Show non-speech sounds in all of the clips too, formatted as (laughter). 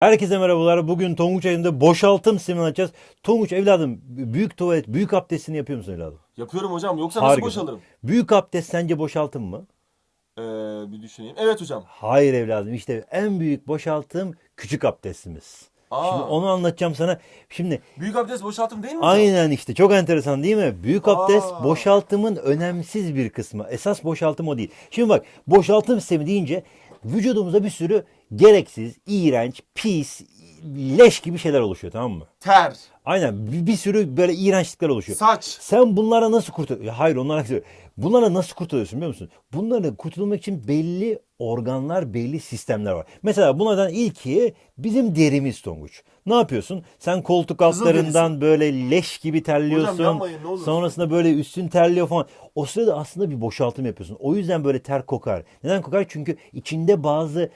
Herkese merhabalar. Bugün Tonguç ayında boşaltım sistemini açacağız. Tonguç evladım büyük tuvalet, büyük abdestini yapıyor musun evladım? Yapıyorum hocam yoksa nasıl Harikasın. boşalırım? Büyük abdest sence boşaltım mı? Ee, bir düşüneyim. Evet hocam. Hayır evladım. İşte en büyük boşaltım küçük abdestimiz. Aa, Şimdi onu anlatacağım sana. Şimdi Büyük abdest boşaltım değil mi hocam? aynen işte çok enteresan değil mi? Büyük abdest Aa. boşaltımın önemsiz bir kısmı. Esas boşaltım o değil. Şimdi bak boşaltım sistemi deyince vücudumuza bir sürü gereksiz, iğrenç, pis, leş gibi şeyler oluşuyor tamam mı? Ter, Aynen bir, bir sürü böyle iğrençlikler oluşuyor. saç. Sen bunlara nasıl kurtul? Hayır onlar Bunlara nasıl kurtuluyorsun biliyor musun? Bunların kurtulmak için belli organlar, belli sistemler var. Mesela bunlardan ilki bizim derimiz Tonguç. Ne yapıyorsun? Sen koltuk altlarından böyle leş gibi terliyorsun. Hocam yapmayın, ne olursun. Sonrasında böyle üstün terliyor falan. O sırada aslında bir boşaltım yapıyorsun. O yüzden böyle ter kokar. Neden kokar? Çünkü içinde bazı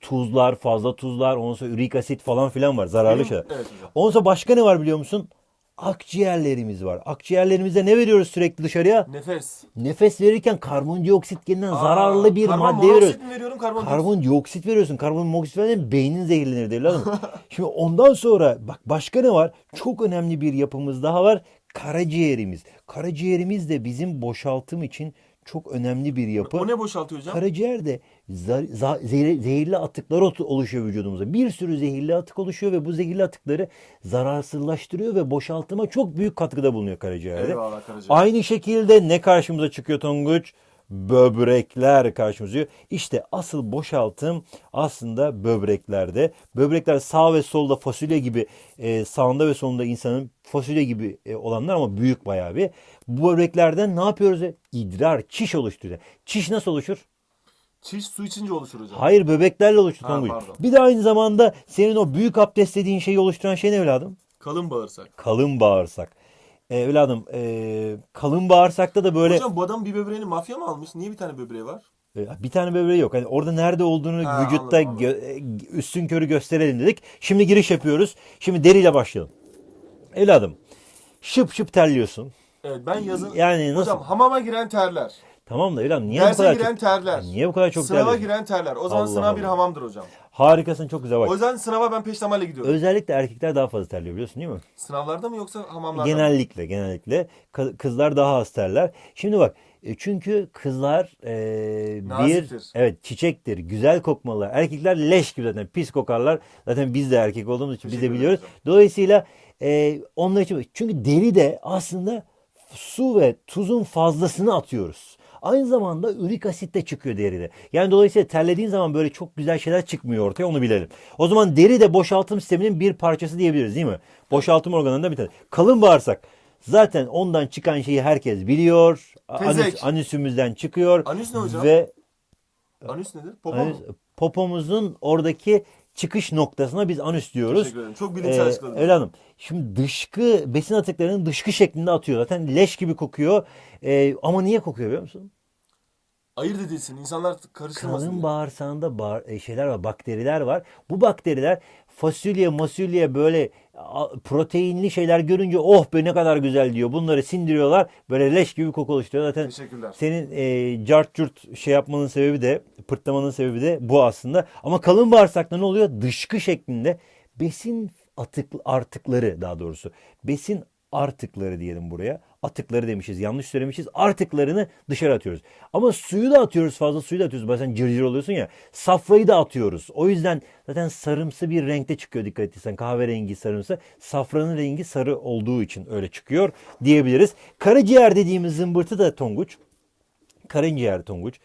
tuzlar, fazla tuzlar, ondan sonra ürik asit falan filan var. Zararlı şeyler. Evet. Ondan sonra başka ne var biliyor musun? Akciğerlerimiz var. Akciğerlerimizde ne veriyoruz sürekli dışarıya? Nefes. Nefes verirken karbondioksit denilen Aa, zararlı bir karbon madde veriyoruz. mi veriyorum karbon Karbondioksit veriyorsun. Karbondioksit verince beynin zehirlenir evladım. (laughs) Şimdi ondan sonra bak başka ne var? Çok önemli bir yapımız daha var. Karaciğerimiz. Karaciğerimiz de bizim boşaltım için çok önemli bir yapı. O ne boşaltıyor hocam? Karaciğerde zehirli atıklar oluşuyor vücudumuza. Bir sürü zehirli atık oluşuyor ve bu zehirli atıkları zararsızlaştırıyor ve boşaltıma çok büyük katkıda bulunuyor karaciğerde. Eyvallah karaciğer. Aynı şekilde ne karşımıza çıkıyor Tonguç? Böbrekler karşımıza. İşte asıl boşaltım aslında böbreklerde. Böbrekler sağ ve solda fasulye gibi e, sağında ve solunda insanın fasulye gibi e, olanlar ama büyük bayağı bir. Bu böbreklerden ne yapıyoruz? İdrar, çiş oluşturuyor. Çiş nasıl oluşur? Çiş su içince oluşur hocam. Hayır böbreklerle oluşur Ha, pardon. Bir de aynı zamanda senin o büyük abdest dediğin şeyi oluşturan şey ne evladım? Kalın bağırsak. Kalın bağırsak. E, evladım e, kalın bağırsakta da böyle Hocam bu adam bir böbreğini mafya mı almış? Niye bir tane böbreği var? e, bir tane böbreği yok. Hani orada nerede olduğunu Ha, vücutta anladım, anladım. gö- e, üstün körü gösterelim dedik. Şimdi giriş yapıyoruz. Şimdi deriyle başlayalım. Evladım şıp şıp terliyorsun. Evet ben yazın... Yani nasıl? Hocam hamama giren terler. Tamam da evladım niye bu Derse kadar giren çok, terler. niye bu kadar çok Sınava terliyorsun? giren terler. O zaman Allah sınav bir Allah. hamamdır hocam. Harikasın çok güzel O bak. yüzden sınava ben peştemalle gidiyorum. Özellikle erkekler daha fazla terliyor biliyorsun değil mi? Sınavlarda mı yoksa hamamlarda mı? Genellikle genellikle kızlar daha az terler. Şimdi bak e, çünkü kızlar e, bir evet çiçektir, güzel kokmalılar. Erkekler leş gibi zaten pis kokarlar. Zaten biz de erkek olduğumuz için biz de biliyoruz. Dolayısıyla e, onlar için çünkü deri de aslında su ve tuzun fazlasını atıyoruz. Aynı zamanda ürik asit de çıkıyor deride. Yani dolayısıyla terlediğin zaman böyle çok güzel şeyler çıkmıyor ortaya onu bilelim. O zaman deri de boşaltım sisteminin bir parçası diyebiliriz değil mi? Boşaltım organlarından bir tanesi. Kalın bağırsak. Zaten ondan çıkan şeyi herkes biliyor. Anüs, Tezek. anüsümüzden çıkıyor. Anüs ne hocam? Ve Anüs nedir? Popo anüs, mu? popomuzun oradaki çıkış noktasına biz anüs diyoruz. Teşekkür ederim. Çok bilimsel Ee, açıkladınız. evladım şimdi dışkı besin atıklarının dışkı şeklinde atıyor. Zaten leş gibi kokuyor. Ee, ama niye kokuyor biliyor musun? Ayırt edilsin. İnsanlar karıştırmasın. Kalın diye. bağırsağında bağır, e, şeyler var, bakteriler var. Bu bakteriler fasulye, masulye böyle proteinli şeyler görünce oh be ne kadar güzel diyor. Bunları sindiriyorlar. Böyle leş gibi koku oluşturuyor. Zaten senin e, cart curt şey yapmanın sebebi de pırtlamanın sebebi de bu aslında. Ama kalın bağırsakta ne oluyor? Dışkı şeklinde besin atık artıkları daha doğrusu. Besin artıkları diyelim buraya. Atıkları demişiz. Yanlış söylemişiz. Artıklarını dışarı atıyoruz. Ama suyu da atıyoruz. Fazla suyu da atıyoruz. Bazen cırcır oluyorsun ya. Safrayı da atıyoruz. O yüzden zaten sarımsı bir renkte çıkıyor dikkat etsen. Kahverengi sarımsı. Safranın rengi sarı olduğu için öyle çıkıyor diyebiliriz. Karaciğer dediğimiz zımbırtı da Tonguç. Karaciğer Tonguç.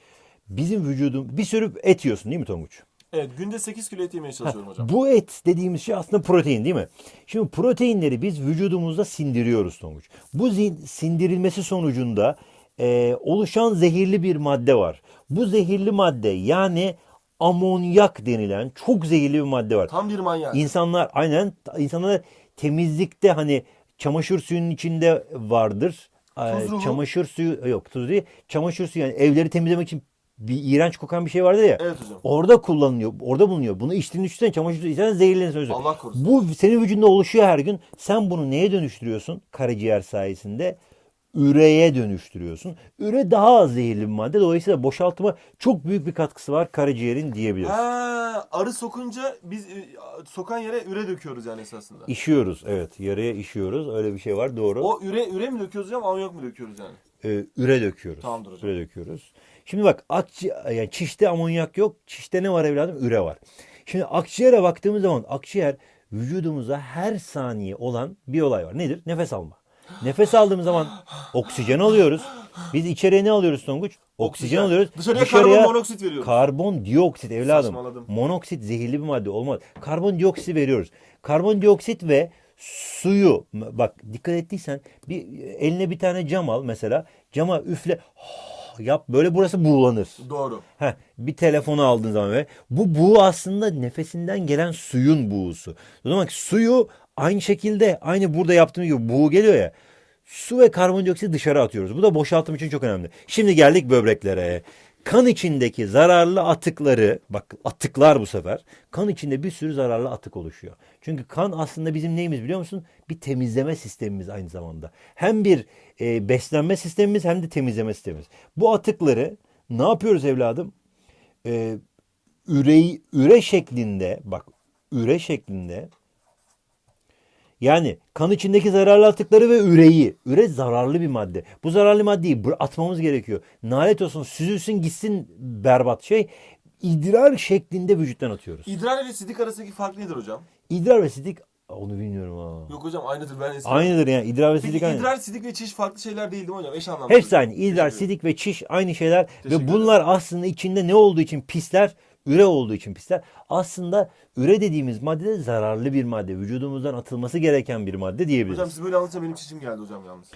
Bizim vücudun bir sürü et yiyorsun değil mi Tonguç? Evet günde 8 kilo et yemeye çalışıyorum hocam. Bu et dediğimiz şey aslında protein değil mi? Şimdi proteinleri biz vücudumuzda sindiriyoruz Tonguç. Bu sindirilmesi sonucunda e, oluşan zehirli bir madde var. Bu zehirli madde yani amonyak denilen çok zehirli bir madde var. Tam bir manyak. İnsanlar aynen insanlar temizlikte hani çamaşır suyunun içinde vardır. Tuzlu mu? Çamaşır suyu yok tuz değil. Çamaşır suyu yani evleri temizlemek için bir iğrenç kokan bir şey vardır ya. Evet hocam. Orada kullanılıyor. Orada bulunuyor. Bunu içtiğini düşünsene çamaşır içsen zehirlenirsin. Allah korusun. Bu senin vücudunda oluşuyor her gün. Sen bunu neye dönüştürüyorsun? Karaciğer sayesinde üreye dönüştürüyorsun. Üre daha az zehirli bir madde. Dolayısıyla boşaltıma çok büyük bir katkısı var karaciğerin diyebiliriz. Ha, arı sokunca biz e, sokan yere üre döküyoruz yani esasında. İşiyoruz evet. Yarıya işiyoruz. Öyle bir şey var doğru. O üre üre mi döküyoruz hocam, amonyak mı döküyoruz yani? Ee, üre döküyoruz. Tamamdır hocam. Üre döküyoruz. Şimdi bak akci yani çişte amonyak yok. Çişte ne var evladım? Üre var. Şimdi akciğere baktığımız zaman akciğer vücudumuza her saniye olan bir olay var. Nedir? Nefes alma. Nefes aldığımız zaman oksijen alıyoruz. Biz içeriye ne alıyoruz Tonguç? Oksijen, Oksijen. alıyoruz. Dışarıya karbonmonoksit veriyoruz. Karbondioksit evladım. Saçmaladım. Monoksit zehirli bir madde olmaz. Karbondioksit veriyoruz. Karbondioksit ve suyu bak dikkat ettiysen bir eline bir tane cam al mesela. Cama üfle yap böyle burası buğulanır. Doğru. Heh, bir telefonu aldığın zaman ve bu buğu aslında nefesinden gelen suyun buğusu. O zaman suyu aynı şekilde aynı burada yaptığım gibi buğu geliyor ya. Su ve karbondioksit dışarı atıyoruz. Bu da boşaltım için çok önemli. Şimdi geldik böbreklere. Kan içindeki zararlı atıkları, bak atıklar bu sefer. Kan içinde bir sürü zararlı atık oluşuyor. Çünkü kan aslında bizim neyimiz biliyor musun? Bir temizleme sistemimiz aynı zamanda. Hem bir e, beslenme sistemimiz hem de temizleme sistemimiz. Bu atıkları ne yapıyoruz evladım? e, üreyi, üre şeklinde bak üre şeklinde yani kan içindeki zararlı atıkları ve üreyi. Üre zararlı bir madde. Bu zararlı maddeyi atmamız gerekiyor. Nalet olsun süzülsün gitsin berbat şey. İdrar şeklinde vücuttan atıyoruz. İdrar ile sidik arasındaki fark nedir hocam? İdrar ve sidik onu bilmiyorum ha. Yok hocam aynıdır ben eski. Aynıdır yani idrar ve Peki sidik aynı. idrar, sidik ve çiş farklı şeyler değil değil mi hocam? Eş anlamlı. Hepsi aynı. İdrar, sidik ve çiş aynı şeyler. Teşekkür Ve bunlar aslında içinde ne olduğu için pisler? Üre olduğu için pisler. Aslında üre dediğimiz madde de zararlı bir madde. Vücudumuzdan atılması gereken bir madde diyebiliriz. Hocam siz böyle anlatınca benim çişim geldi hocam yalnız.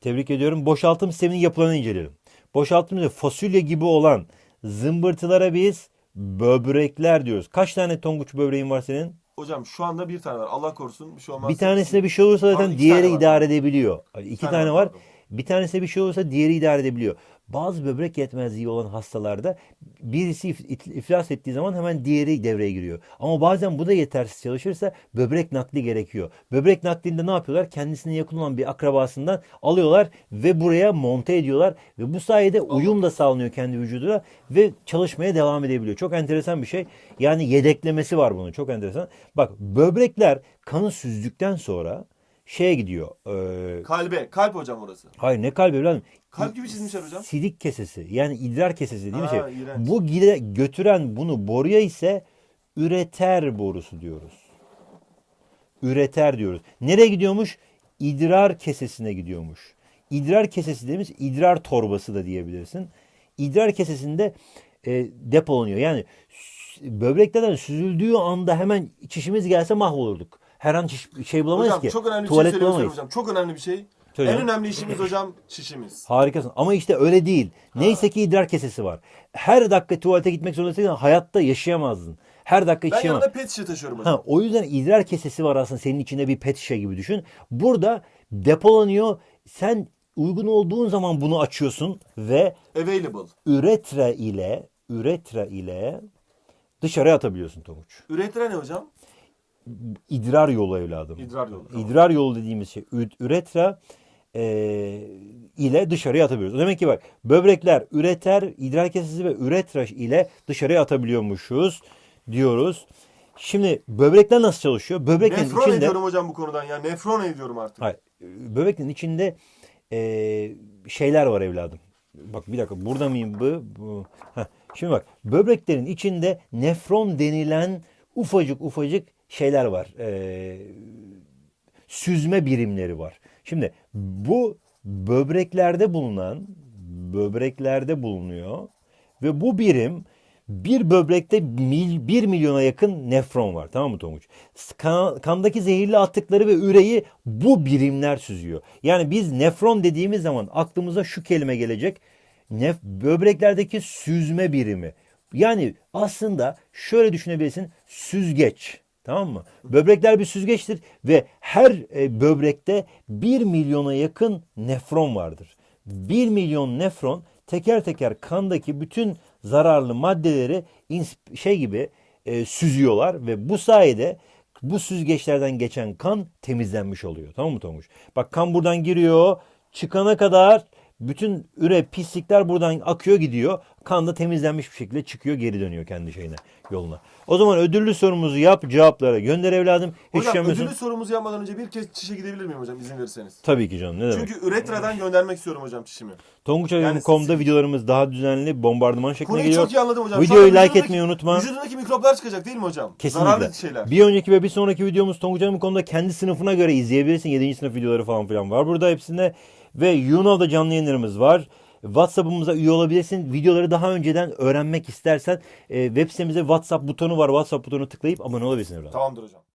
Tebrik ediyorum. Boşaltım sisteminin yapılarını inceleyelim. Boşaltım sistemi fasulye gibi olan zımbırtılara biz böbrekler diyoruz. Kaç tane tonguç böbreğin var senin? Hocam şu anda bir tane var. Allah korusun bir şey olmaz. Bir tanesine bir şey olursa zaten diğeri var. idare edebiliyor. İki tane tane, var, var. Bir tanesine bir şey olursa diğeri idare edebiliyor. Bazı böbrek yetmezliği olan hastalarda birisi if- if- iflas ettiği zaman hemen diğeri devreye giriyor. Ama bazen bu da yetersiz çalışırsa böbrek nakli gerekiyor. Böbrek naklinde ne yapıyorlar? Kendisine yakın olan bir akrabasından alıyorlar ve buraya monte ediyorlar ve bu sayede uyum da sağlanıyor kendi vücuduna ve çalışmaya devam edebiliyor. Çok enteresan bir şey. Yani yedeklemesi var bunun. Çok enteresan. Bak böbrekler kanı süzdükten sonra şeye gidiyor. Ee, Kalbe. Kalp hocam orası. hayır ne kalbi evladım? Kalp gibi çizmişler hocam. Sidik kesesi yani idrar kesesi değil mi Ha, şey? iğrenç. Bu gide, götüren bunu boruya ise üreter borusu diyoruz. Üreter diyoruz. Nereye gidiyormuş? İdrar kesesine gidiyormuş. İdrar kesesi dediğimiz idrar torbası da diyebilirsin. İdrar kesesinde e, depolanıyor. Yani s- böbreklerden süzüldüğü anda hemen çişimiz gelse mahvolurduk. Her an çiş, şey bulamayız Hocam ki. çok önemli bir Tuvalet şey söylüyorum bulamayız. hocam. Çok önemli bir şey. Söyle. En önemli işimiz hocam çişimiz. Harikasın. Ama işte öyle değil. Neyse ki idrar kesesi var. Her dakika tuvalete gitmek zorundasın. Hayatta yaşayamazdın. Her dakika Ben yaşayamaz. yanında pet şişe taşıyorum hocam. Ha, o yüzden idrar kesesi var aslında senin içinde bir pet şişe gibi düşün. Burada depolanıyor. Sen uygun olduğun zaman bunu açıyorsun ve Available. üretra ile üretra ile dışarıya atabiliyorsun Tonguç. Üretre ne hocam? İdrar yolu evladım. İdrar yolu. Tamam. İdrar yolu dediğimiz şey üretra e, ile dışarıya atabiliyoruz. Demek ki bak böbrekler üreter, idrar kesesi ve üretra ile dışarıya atabiliyormuşuz diyoruz. Şimdi böbrekler nasıl çalışıyor? Böbreklerin Nefron içinde ediyorum hocam bu konudan ya. Nefron ediyorum artık. Hayır, böbreklerin içinde e, şeyler var evladım. Bak bir dakika burada mıyım bu? bu. Heh, Şimdi bak böbreklerin içinde nefron denilen ufacık ufacık şeyler var. E, süzme birimleri var. Şimdi bu böbreklerde bulunan böbreklerde bulunuyor ve bu birim bir böbrekte mil, 1 milyona yakın nefron var. Tamam mı Tonguç? Kan- kandaki zehirli atıkları ve üreyi bu birimler süzüyor. Yani biz nefron dediğimiz zaman aklımıza şu kelime gelecek. Nef böbreklerdeki süzme birimi. Yani aslında şöyle düşünebilirsin. Süzgeç. Tamam mı? Böbrekler bir süzgeçtir ve her e, böbrekte 1 milyona yakın nefron vardır. 1 milyon nefron teker teker kandaki bütün zararlı maddeleri şey gibi e, süzüyorlar ve bu sayede bu süzgeçlerden geçen kan temizlenmiş oluyor. Tamam mı Tonguç? Bak kan buradan giriyor, çıkana kadar bütün üre pislikler buradan akıyor gidiyor. Kan da temizlenmiş bir şekilde çıkıyor geri dönüyor kendi şeyine yoluna. O zaman ödüllü sorumuzu yap cevaplara gönder evladım. Hiç Hocam ödüllü sorumuzu yapmadan önce bir kez çişe gidebilir miyim hocam izin verirseniz? Tabii ki canım ne demek. Çünkü Üretra'dan göndermek istiyorum hocam çişimi. Tonguçay.com'da videolarımız daha düzenli bombardıman şeklinde Konuyu geliyor. çok iyi anladım hocam. Videoyu Sonra like vücudundaki- etmeyi unutma. Vücudundaki mikroplar çıkacak değil mi hocam? Kesinlikle. Zararlı şeyler. Bir önceki ve bir sonraki videomuz Tonguçay.com'da kendi sınıfına göre izleyebilirsin. 7. sınıf videoları falan filan var burada hepsinde. Ve Yunal'da canlı yayınlarımız var. WhatsApp'ımıza üye olabilirsin. Videoları daha önceden öğrenmek istersen e, web sitemizde WhatsApp butonu var. WhatsApp butonu tıklayıp abone olabilirsin. Tamamdır hocam.